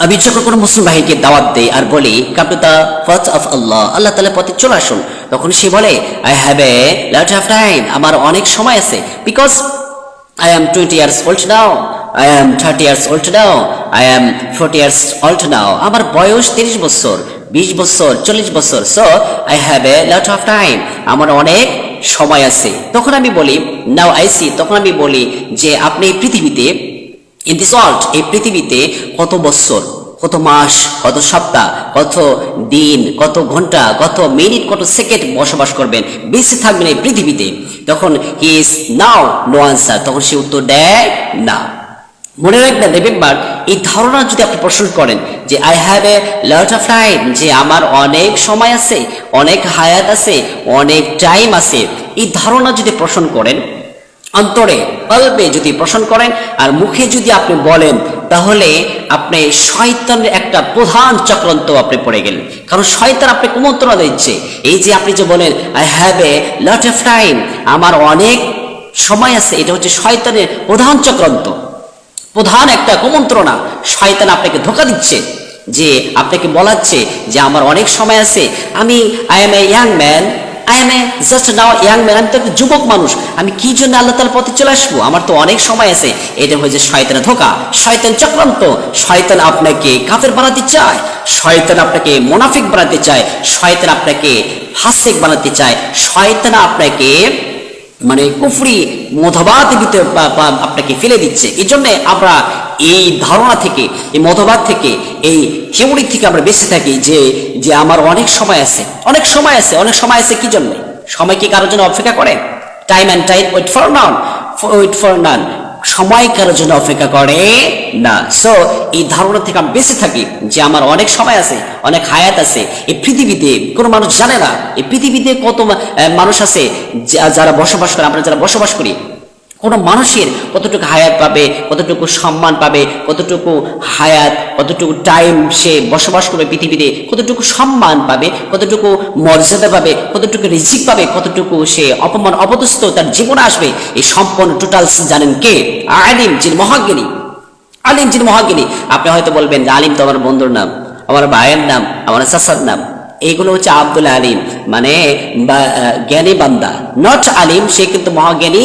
আমি যখন কোনো মুসলিম ভাইকে দাওয়াত দেই আর বলি কাম টু অফ আল্লাহ আল্লাহ তালার পথে চলে আসুন তখন সে বলে I have a lot of time আমার অনেক সময় আছে because I am 20 years old now I am 30 years old now. I am 40 years old now. আমার বয়স 30 বছর 20 বছর 40 বছর so I have a lot of time আমার অনেক সময় আছে তখন আমি বলি নাও আই সি তখন আমি বলি যে, আপনি পৃথিবীতে ইন দিস ওয়ার্ল্ড এই পৃথিবীতে কত বছর কত মাস, কত সপ্তাহ, কত দিন, কত ঘণ্টা, কত মিনিট, কত সেকেন্ড বসবাস করবেন, বেঁচে থাকবেন এই পৃথিবীতে। তখন he is now no answer তখন সে উত্তর দেয় না। মনে রাখবেন রিমেম্বার এই ধারণা যদি আপনি প্রশ্ন করেন যে I have a lot of time যে, আমার অনেক সময় আছে, অনেক হায়াত আছে, অনেক টাইম আছে, এই ধারণা যদি প্রশ্ন করেন অন্তরে কল্পে যদি পোষণ করেন আর মুখে যদি আপনি বলেন, তাহলে আপনি শয়তানের একটা প্রধান চক্রান্ত আপনি পড়ে গেলেন। কারণ শয়তান আপনি কুমন্ত্রণা দিচ্ছে। এই যে আপনি যে বলেন I have a lot of time আমার অনেক সময় আছে, এটা হচ্ছে শয়তানের প্রধান চক্রান্ত। প্রধান একটা কুমন্ত্রণা। শয়তান আপনাকে ধোকা দিচ্ছে, যে আপনাকে বলাচ্ছে যে আমার অনেক সময় আছে। আমি I am a young man I am a just now young man আমি তো একটা যুবক মানুষ। আমি কি জন্য আল্লাহ তালার পথে চলে আসব? আমার তো অনেক সময় আছে। এটা হচ্ছে শয়তানের ধোকা। শয়তান চক্রান্ত। শয়তান আপনাকে কাফের বানাতে চায়। শয়তান আপনাকে মোনাফিক বানাতে চায়। শয়তান আপনাকে হাসেক বানাতে চায়। শয়তান আপনাকে মানে কুফরি মতবাদ ভিতরে আপনাকে ফেলে দিচ্ছে। এই জন্য আমরা এই ধারণা থেকে, এই মধবাদ থেকে, এই থিওরি থেকে আমরা বেঁচে থাকি যে যে আমার অনেক সময় আছে। অনেক সময় আছে, অনেক সময় আছে কি জন্য? সময় কি কারোর জন্য অপেক্ষা করে time and time wait for none wait for none সময় কারোর জন্য অপেক্ষা করে না। সো এই ধারণা থেকে আমি বেঁচে থাকি যে আমার অনেক সময় আছে, অনেক হায়াত আছে। এই পৃথিবীতে কোনো মানুষ জানে না। এই পৃথিবীতে কত মানুষ আছে যারা বসবাস করে, আমরা যারা বসবাস করি কোনো মানুষের কতটুকু হায়াত পাবে, কতটুকু সম্মান পাবে, কতটুকু হায়াত, কতটুকু টাইম সে বসবাস করবে পৃথিবীতে, কতটুকু সম্মান পাবে, কতটুকু মর্যাদা পাবে, কতটুকু রিজিক পাবে, কতটুকু সে অপমান অপদস্থ তার জীবনে আসবে, এই সম্পূর্ণ টোটালস জানেন কে? আলিম, যিনি মহাজ্ঞানী। আলিম, যিনি মহাজ্ঞানী। আপনি হয়তো বলবেন যে আলিম তো আমার বন্ধুর নাম, আমার ভাইয়ের নাম, আমার চাচার নাম। এইগুলো হচ্ছে আব্দুল আলিম। মানে জ্ঞানী বান্দা। নট আলিম, সে কিন্তু মহাজ্ঞানী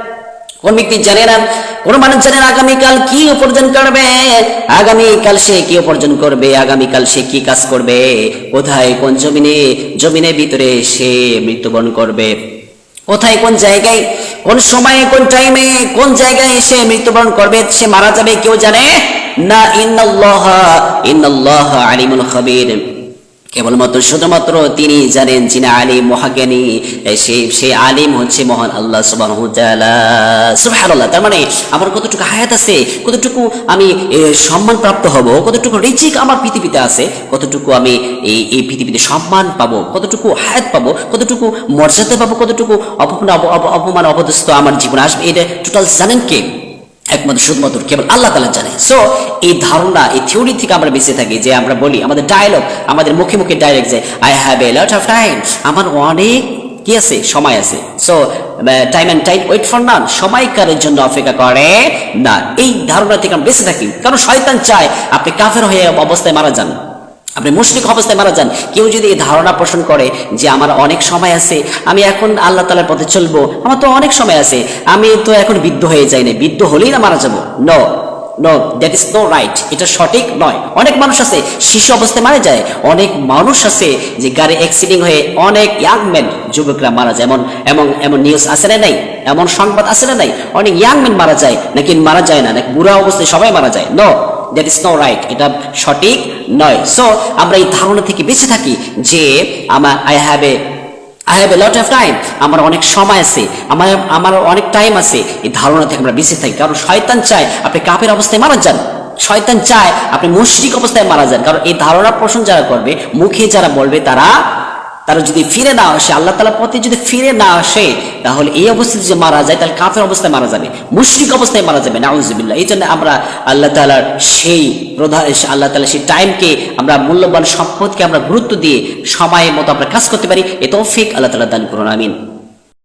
কোন ব্যক্তি জানে না, কোন মানুষ জানে আগামীকাল কি উপার্জন করবে? আগামীকাল সে কি উপার্জন করবে? আগামীকাল সে কি কাজ করবে? কোথায়, কোন জমিনে? জমিনের ভিতরে সে মৃত্যুবরণ করবে। কোথায়, কোন জায়গায়? কোন সময়ে, কোন টাইমে কোন জায়গায় সে মৃত্যুবরণ করবে? সে মারা যাবে কেউ জানে? না, ইন্নাল্লাহ ইন্নাল্লাহ আলিমুল খাবির। কেবলমাত্র শুধুমাত্র তিনি জানেন যিনি আলিম, মহাজ্ঞানী সে আলিম হচ্ছে মহান আল্লাহ সুবাহ সুবহানাল্লাহ, তার মানে আমার কতটুকু হায়াত আছে, কতটুকু আমি সম্মান প্রাপ্ত হব, কতটুকু রিচিক আমার পৃথিবীতে আছে, কতটুকু আমি এই এই পৃথিবীতে সম্মান পাবো, কতটুকু হায়াত পাবো, কতটুকু মর্যাদা পাবো, কতটুকু অপমান, অপ- অপ- অপমান অপদস্থ আমার জীবনে আসবে, এটা টোটাল জানেন কে? একমাত্র শুধুমাত্র কেবল আল্লাহ তালা জানে। সো এই ধারণা, এই থিওরি থেকে আমরা বেঁচে থাকি, যে আমরা বলি, আমাদের ডায়লগ আমাদের মুখে মুখে ডায়লগ যে I have a lot of time আমার অনেক কি আছে? সময় আছে। So time and time wait for none সময় কারের জন্য অপেক্ষা করে না। এই ধারণা থেকে আমরা বেঁচে থাকি। কারণ শয়তান চায় আপনি কাফের হয়ে অবস্থায় মারা যান। আপনি মুশরিক অবস্থায় মারা যান, কেউ যদি এই ধারণা পোষণ করে যে আমার অনেক সময় আছে, আমি এখন আল্লাহ তালার পথে চলবো, আমার তো অনেক সময় আছে, আমি তো এখন বৃদ্ধ হয়ে যাই না বৃদ্ধ হলেই না মারা যাব? No no that is no right এটা সঠিক নয়। অনেক মানুষ আছে, শিশু অবস্থায় মারা যায়, অনেক মানুষ আছে যে গাড়ি অ্যাক্সিডেন্ট হয়ে অনেক ইয়াং ম্যান যুবকরা মারা যায়। এমন এমন এমন নিউজ আছে না নাই? এমন সংবাদ আছে না নাই? অনেক ইয়াং ম্যান মারা যায়, নাকি মারা যায় না, নাকি বুড়া অবস্থায় সবাই মারা যায়? No that is no right এটা সঠিক নয়। সো আমরা এই ধারণা থেকে বেঁচে থাকি যে আমার I have a I have a lot of time আমার অনেক সময় আছে। আমার আমার অনেক টাইম আছে। এই ধারণা থেকে আমরা বেঁচে থাকি। কারণ শয়তান চায় আপনি কাপের অবস্থায় মারা যান। শয়তান চায় আপনি মুশরিক অবস্থায় মারা যান। কারণ এই ধারণা পোষণ যারা করবে, মুখে যারা বলবে তারা তারা যদি ফিরে না আসে, আল্লাহ তালার পথে যদি ফিরে না আসে, তাহলে এই অবস্থায় যে মারা যায়, তাহলে কাফের অবস্থায় মারা যাবে, মুশরিক অবস্থায় মারা যাবে, নাউজুবিল্লাহ। এই জন্য আমরা আল্লাহ তালার সেই প্রধান আল্লাহ তালা সেই টাইমকে আমরা মূল্যবান সম্পদকে আমরা গুরুত্ব দিয়ে সময়ের মতো আমরা কাজ করতে পারি। এ তৌফিক আল্লাহ তালা দান করুন, আমিন।